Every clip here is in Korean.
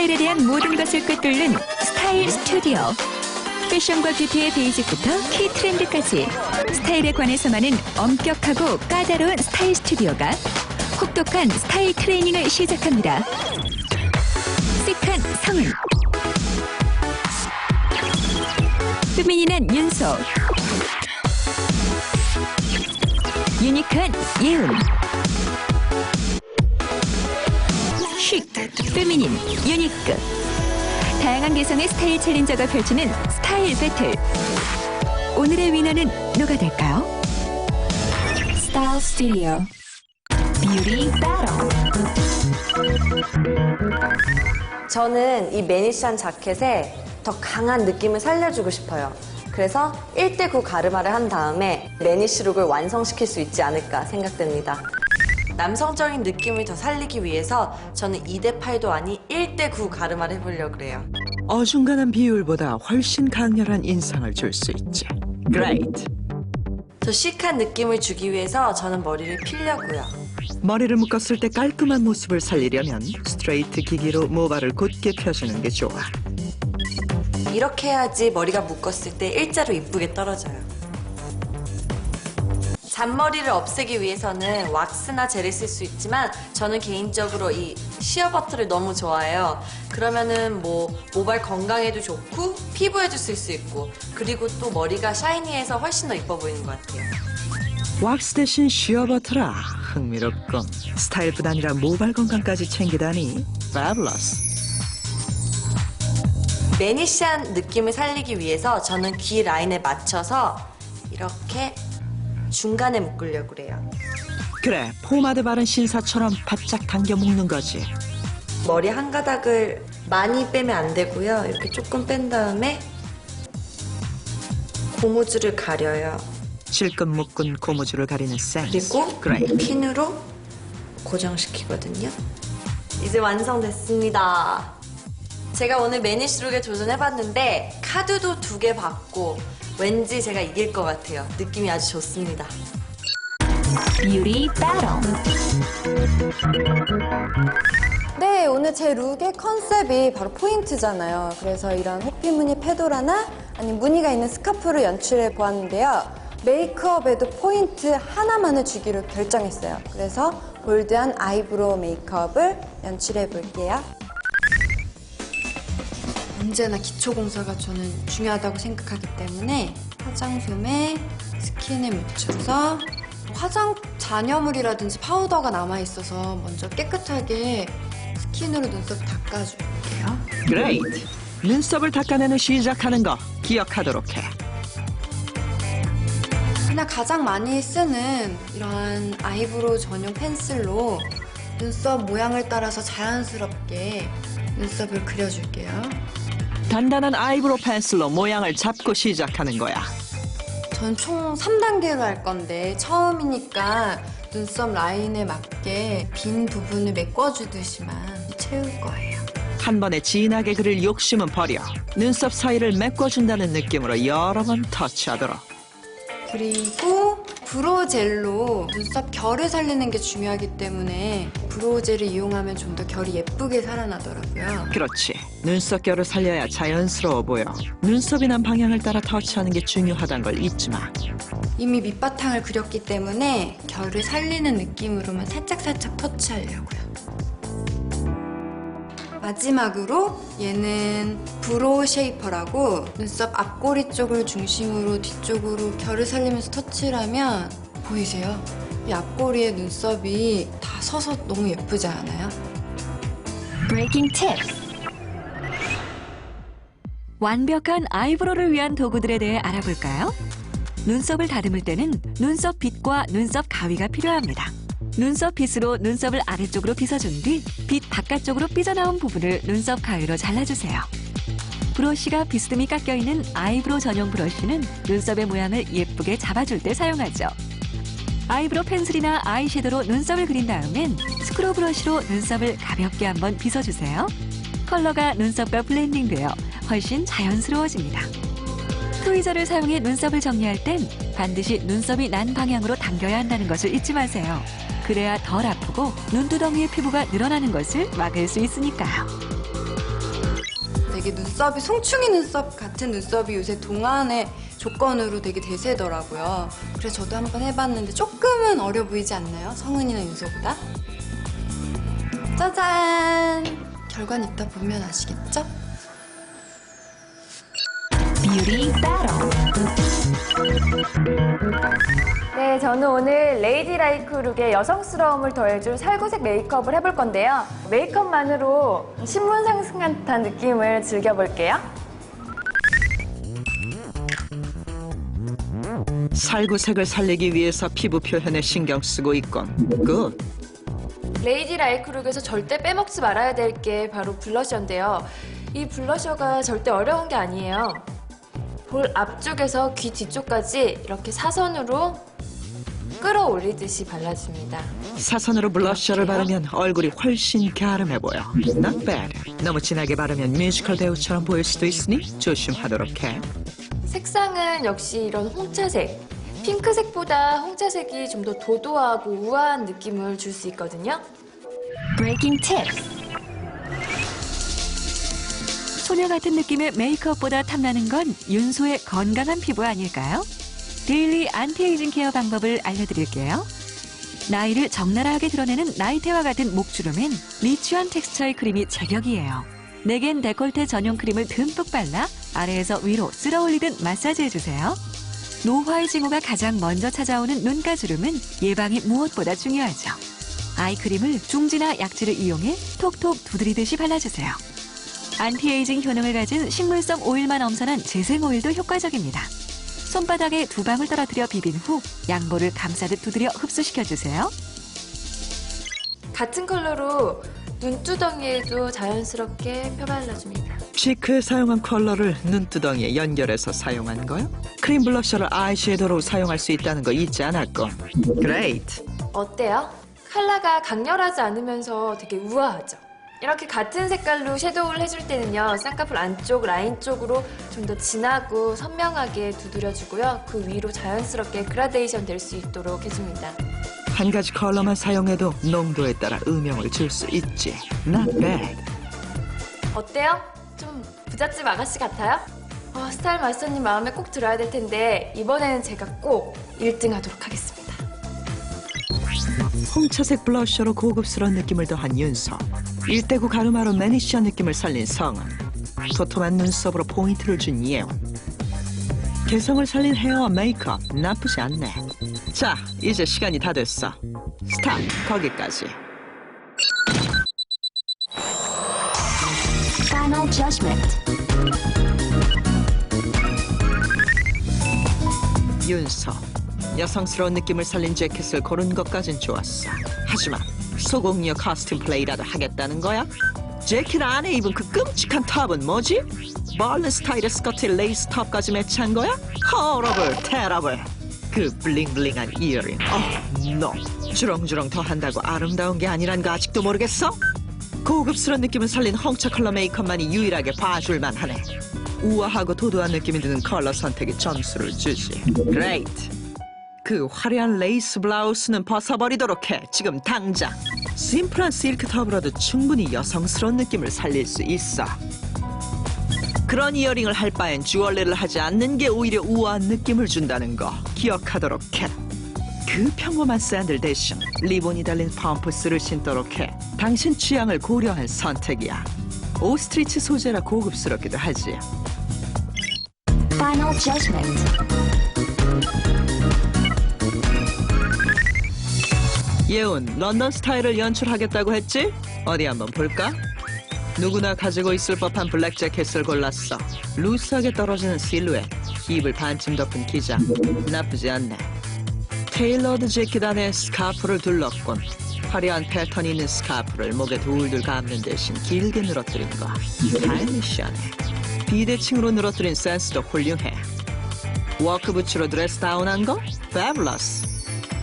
스타일에 대한 모든 것을 꿰뚫는 스타일 스튜디오. 패션과 뷰티의 베이직부터 키 트렌드까지 스타일에 관해서만은 엄격하고 까다로운 스타일 스튜디오가 혹독한 스타일 트레이닝을 시작합니다. 시크한 성은 페미닌한 윤소 유니크한 예은 쉿 페미닌 유니크 다양한 개성의 스타일 챌린저가 펼치는 스타일 배틀 오늘의 위너는 누가 될까요? 스타일 스튜디오 뷰티 배틀 저는 이 매니션 자켓에 더 강한 느낌을 살려주고 싶어요. 그래서 1대9 가르마를 한 다음에 매니쉬 룩을 완성시킬 수 있지 않을까 생각됩니다. 남성적인 느낌을 더 살리기 위해서 저는 2대 8도 아닌 1대 9 가르마를 해보려고 해요. 어중간한 비율보다 훨씬 강렬한 인상을 줄 수 있지. Great. 더 시크한 느낌을 주기 위해서 저는 머리를 필려고요. 머리를 묶었을 때 깔끔한 모습을 살리려면 스트레이트 기기로 모발을 곧게 펴주는 게 좋아. 이렇게 해야지 머리가 묶었을 때 일자로 이쁘게 떨어져요. 잔머리를 없애기 위해서는 왁스나 젤을 쓸 수 있지만 저는 개인적으로 이 시어 버터를 너무 좋아해요. 그러면은 뭐 모발 건강에도 좋고 피부에도 쓸 수 있고 그리고 또 머리가 샤이니해서 훨씬 더 이뻐 보이는 것 같아요. 왁스 대신 쉬어버터라. 흥미롭군. 스타일뿐 아니라 모발 건강까지 챙기다니. Fabulous. 매니시한 느낌을 살리기 위해서 저는 귀 라인에 맞춰서 이렇게 중간에 묶으려고 그래요. 그래, 포마드 바른 신사처럼 바짝 당겨 묶는 거지. 머리 한 가닥을 많이 빼면 안 되고요. 이렇게 조금 뺀 다음에 고무줄을 가려요. 질끈 묶은 고무줄을 가리는 센스. 그리고 Great. 핀으로 고정시키거든요. 이제 완성됐습니다. 제가 오늘 매니쉬룩에 도전해봤는데 카드도 두 개 받고 왠지 제가 이길 것 같아요. 느낌이 아주 좋습니다. 뷰티 배틀 네, 오늘 제 룩의 컨셉이 바로 포인트잖아요. 그래서 이런 호피 무늬 페도라나 아니면 무늬가 있는 스카프를 연출해 보았는데요. 메이크업에도 포인트 하나만을 주기로 결정했어요. 그래서 볼드한 아이브로우 메이크업을 연출해 볼게요. 언제나 기초 공사가 저는 중요하다고 생각하기 때문에 화장솜에 스킨에 묻혀서 화장 잔여물이라든지 파우더가 남아 있어서 먼저 깨끗하게 스킨으로 눈썹 닦아줄게요. Great. 눈썹을 닦아내는 시작하는 거 기억하도록 해. 그냥 가장 많이 쓰는 이러한 아이브로우 전용 펜슬로 눈썹 모양을 따라서 자연스럽게 눈썹을 그려줄게요. 단단한 아이브로 펜슬로 모양을 잡고 시작하는 거야. 전 총 3단계로 할 건데 처음이니까 눈썹 라인에 맞게 빈 부분을 메꿔주듯이만 채울 거예요. 한 번에 진하게 그릴 욕심은 버려. 눈썹 사이를 메꿔준다는 느낌으로 여러 번 터치하도록. 그리고 브로우 젤로 눈썹 결을 살리는 게 중요하기 때문에 브로우 젤을 이용하면 좀 더 결이 예쁘게 살아나더라고요. 그렇지. 눈썹 결을 살려야 자연스러워 보여. 눈썹이 난 방향을 따라 터치하는 게 중요하다는 걸 잊지 마. 이미 밑바탕을 그렸기 때문에 결을 살리는 느낌으로만 살짝살짝 터치하려고요. 마지막으로 얘는 브로우 쉐이퍼라고 눈썹 앞꼬리 쪽을 중심으로 뒤쪽으로 결을 살리면서 터치를 하면 보이세요? 이 앞꼬리에 눈썹이 다 서서 너무 예쁘지 않아요? 브레이킹 팁 완벽한 아이브로우를 위한 도구들에 대해 알아볼까요? 눈썹을 다듬을 때는 눈썹 빗과 눈썹 가위가 필요합니다. 눈썹 빗으로 눈썹을 아래쪽으로 빗어준 뒤 빗 바깥쪽으로 삐져나온 부분을 눈썹 가위로 잘라주세요. 브러쉬가 비스듬히 깎여 있는 아이브로우 전용 브러쉬는 눈썹의 모양을 예쁘게 잡아줄 때 사용하죠. 아이브로우 펜슬이나 아이섀도로 눈썹을 그린 다음엔 스크루 브러쉬로 눈썹을 가볍게 한번 빗어주세요. 컬러가 눈썹과 블렌딩되어 훨씬 자연스러워집니다. 트위저를 사용해 눈썹을 정리할 땐 반드시 눈썹이 난 방향으로 당겨야 한다는 것을 잊지 마세요. 그래야 덜 아프고 눈두덩이의 피부가 늘어나는 것을 막을 수 있으니까요. 되게 눈썹이 송충이 눈썹 같은 눈썹이 요새 동안의 조건으로 되게 대세더라고요. 그래서 저도 한번 해봤는데 조금은 어려 보이지 않나요? 성은이나 윤서보다? 짜잔! 결과는 이따 보면 아시겠죠? 네, 저는 오늘 레이디 라이크 룩의 여성스러움을 더해줄 살구색 메이크업을 해볼 건데요. 메이크업만으로 신문상 같은 느낌을 즐겨볼게요. 살구색을 살리기 위해서 피부 표현에 신경 쓰고 있건. 굿. 레이디 라이크 룩에서 절대 빼먹지 말아야 될 게 바로 블러셔인데요. 이 블러셔가 절대 어려운 게 아니에요. 볼 앞쪽에서 귀 뒤쪽까지 이렇게 사선으로 끌어올리듯이 발라줍니다. 사선으로 블러셔를 바르면 얼굴이 훨씬 갸름해 보여. Not bad. 너무 진하게 바르면 뮤지컬 배우처럼 보일 수도 있으니 조심하도록 해. 색상은 역시 이런 홍차색. 핑크색보다 홍차색이 좀 더 도도하고 우아한 느낌을 줄 수 있거든요. 소녀 같은 느낌의 메이크업보다 탐나는 건 윤소의 건강한 피부 아닐까요? 데일리 안티에이징 케어 방법을 알려드릴게요. 나이를 적나라하게 드러내는 나이테와 같은 목주름엔 리치한 텍스처의 크림이 제격이에요. 내겐 데콜테 전용 크림을 듬뿍 발라 아래에서 위로 쓸어 올리듯 마사지해주세요. 노화의 징후가 가장 먼저 찾아오는 눈가주름은 예방이 무엇보다 중요하죠. 아이크림을 중지나 약지를 이용해 톡톡 두드리듯이 발라주세요. 안티에이징 효능을 가진 식물성 오일만 엄선한 재생 오일도 효과적입니다. 손바닥에 두 방울 떨어뜨려 비빈 후 양볼을 감싸듯 두드려 흡수시켜 주세요. 같은 컬러로 눈두덩이에도 자연스럽게 펴발라줍니다. 치크에 사용한 컬러를 눈두덩이에 연결해서 사용한 거야? 크림 블러셔를 아이섀도우로 사용할 수 있다는 거 잊지 않았건. Great. 어때요? 컬러가 강렬하지 않으면서 되게 우아하죠? 이렇게 같은 색깔로 섀도우를 해줄 때는요, 쌍꺼풀 안쪽 라인 쪽으로 좀 더 진하고 선명하게 두드려주고요. 그 위로 자연스럽게 그라데이션 될 수 있도록 해줍니다. 한 가지 컬러만 사용해도 농도에 따라 음영을 줄 수 있지. Not bad. 어때요? 좀 부잣집 아가씨 같아요? 어, 스타일 마스터님 마음에 꼭 들어야 될 텐데 이번에는 제가 꼭 1등 하도록 하겠습니다. 홍차색 블러셔로 고급스러운 느낌을 더한 윤서. 일대구 가르마로 매니시한 느낌을 살린 성은. 도톰한 눈썹으로 포인트를 준 예원. 개성을 살린 헤어와 메이크업 나쁘지 않네. 자, 이제 시간이 다 됐어. 스탑, 거기까지. Final judgment. 윤서. 여성스러운 느낌을 살린 재킷을 고른 것까진 좋았어. 하지만 소공녀 커스튬 플레이라도 하겠다는 거야? 재킷 안에 입은 그 끔찍한 탑은 뭐지? 벌른 스타일의 스커트에 레이스 탑까지 매치한 거야? 허러블, 테러블. 그 블링블링한 이어링. 어, 노. 주렁주렁 더 한다고 아름다운 게 아니란 거 아직도 모르겠어? 고급스러운 느낌을 살린 홍차 컬러 메이크업만이 유일하게 봐줄만 하네. 우아하고 도도한 느낌이 드는 컬러 선택에 점수를 주지. Great. 그 화려한 레이스 블라우스는 벗어버리도록 해. 지금 당장. 심플한 실크 탑으로도 충분히 여성스러운 느낌을 살릴 수 있어. 그런 이어링을 할 바엔 주얼리를 하지 않는 게 오히려 우아한 느낌을 준다는 거 기억하도록 해. 그 평범한 샌들 대신 리본이 달린 펌프스를 신도록 해. 당신 취향을 고려한 선택이야. 오스트리치 소재라 고급스럽기도 하지. Final judgment. 예운, 런던 스타일을 연출하겠다고 했지? 어디 한번 볼까? 누구나 가지고 있을 법한 블랙 재킷을 골랐어. 루스하게 떨어지는 실루엣, 입을 반쯤 덮은 기장. 나쁘지 않네. 테일러드 재킷 안에 스카프를 둘렀군. 화려한 패턴이 있는 스카프를 목에 둘둘 감는 대신 길게 늘어뜨린 거. 스타일리시하네. 비대칭으로 늘어뜨린 센스도 훌륭해. 워크부츠로 드레스 다운한 거? 패블러스.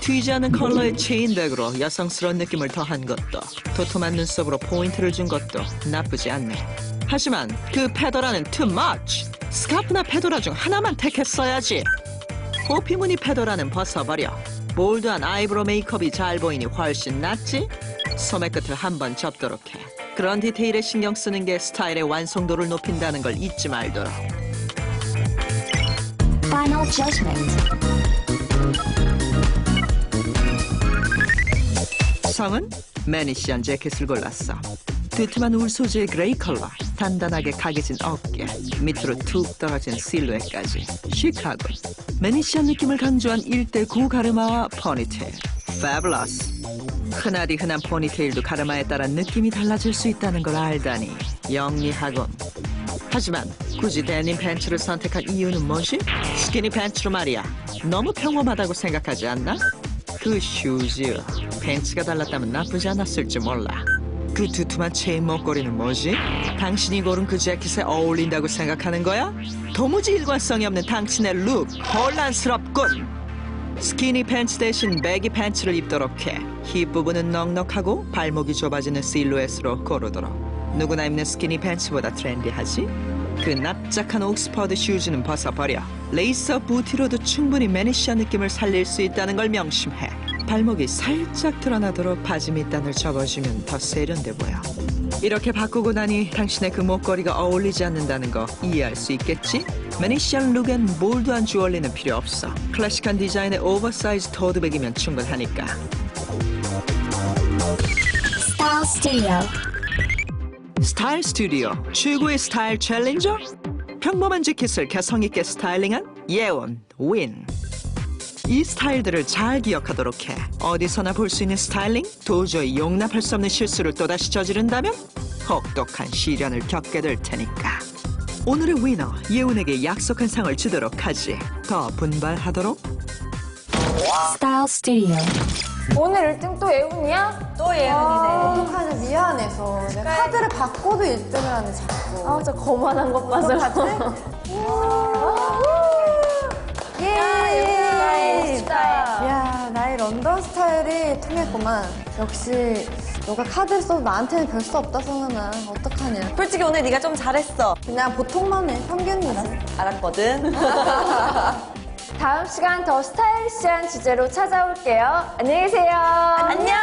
튀지 않은 컬러의 체인백으로 여성스러운 느낌을 더한 것도 도톰한 눈썹으로 포인트를 준 것도 나쁘지 않네. 하지만 그 페도라는 too much. 스카프나 페도라 중 하나만 택했어야지. 호피무늬 페도라는 벗어버려. 볼드한 아이브로 메이크업이 잘 보이니 훨씬 낫지? 소매 끝을 한번 접도록 해. 그런 디테일에 신경 쓰는 게 스타일의 완성도를 높인다는 걸 잊지 말도록. Final judgment. 성은 매니시한 재킷을 골랐어. 두툼한 울 소재의 그레이 컬러, 단단하게 각해진 어깨, 밑으로 툭 떨어진 실루엣까지 시크하고 매니시한 느낌을 강조한 일대 구 가르마와 포니테일. Fabulous. 흔하디 흔한 포니테일도 가르마에 따라 느낌이 달라질 수 있다는 걸 알다니 영리하군. 하지만 굳이 데님 팬츠를 선택한 이유는 뭐지? 스키니 팬츠로 말이야. 너무 평범하다고 생각하지 않나? 그 슈즈 팬츠가 달랐다면 나쁘지 않았을지 몰라 그 두툼한 체인 목걸이는 뭐지? 당신이 고른 그 재킷에 어울린다고 생각하는 거야? 도무지 일관성이 없는 당신의 룩 혼란스럽군 스키니 팬츠 대신 배기 팬츠를 입도록 해 힙 부분은 넉넉하고 발목이 좁아지는 실루엣으로 고르도록 누구나 입는 스키니 팬츠보다 트렌디하지? 그 납작한 옥스퍼드 슈즈는 벗어버려 레이서 부티로도 충분히 매니시한 느낌을 살릴 수 있다는 걸 명심해 발목이 살짝 드러나도록 바지 밑단을 접어주면 더 세련돼 보여 이렇게 바꾸고 나니 당신의 그 목걸이가 어울리지 않는다는 거 이해할 수 있겠지? 매니시한 룩엔 몰드한 주얼리는 필요 없어 클래식한 디자인의 오버사이즈 토드백이면 충분하니까 Style Studio. 스타일 스튜디오 최고의 스타일 챌린저 평범한 재킷을 개성있게 스타일링한 예원 윈. 이 스타일들을 잘 기억하도록 해. 어디서나 볼 수 있는 스타일링? 도저히 용납할 수 없는 실수를 또다시 저지른다면 혹독한 시련을 겪게 될 테니까. 오늘의 위너 예원에게 약속한 상을 주도록 하지. 더 분발하도록. Style Studio. 오늘 1등 또 예훈이야? 또 예은이네. 어떡하냐, 미안해서. 내가 카드를 바꿔도 1등을 하네, 자꾸. 아, 저 거만한 것 봐서. 예! 멋있다. 야, 나의 런던 스타일이 통했구만. 역시, 너가 카드를 써도 나한테는 별 수 없다, 성은아. 어떡하냐. 솔직히 오늘 네가 좀 잘했어. 그냥 보통만 해, 평균이지. 알았거든. 다음 시간 더 스타일리시한 주제로 찾아올게요. 안녕히 계세요. 안녕.